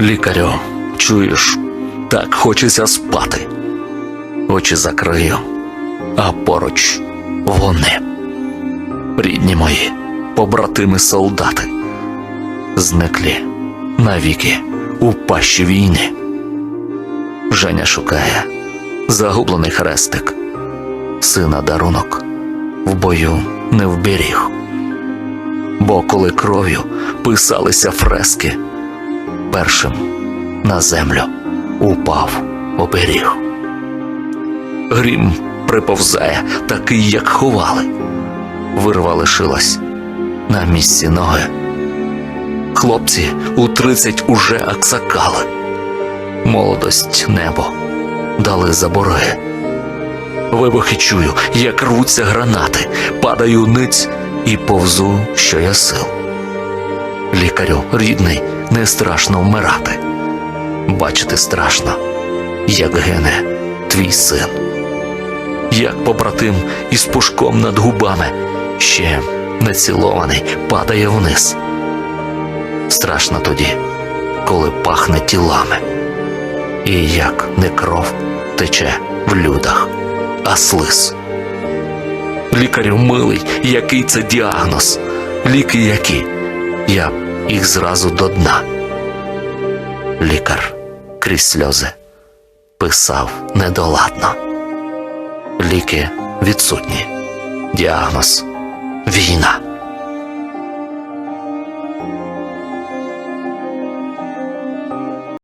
Лікарю, чуєш, так хочеться спати. Очі закрию, а поруч вони. Рідні мої, побратими солдати, зниклі навіки у пащі війни. Женя шукає загублений хрестик, сина дарунок в бою не вберіг. Бо коли кров'ю писалися фрески, першим на землю упав оберіг. Грім приповзає, такий, як ховали. Вирва лишилась на місці ноги. Хлопці у тридцять уже аксакали. Молодость небо дали забороги. Вибухи чую, як рвуться гранати, падаю ниць і повзу, що я сил. Лікарю, рідний, не страшно вмирати. Бачити страшно, як гине твій син. Як побратим із пушком над губами, ще не цілований, падає вниз. Страшно тоді, коли пахне тілами, і як не кров тече в людах, а слиз. Лікарю милий, який це діагноз, ліки які, я їх зразу до дна. Лікар крізь сльози писав недоладно. Ліки відсутні. Діагноз війна.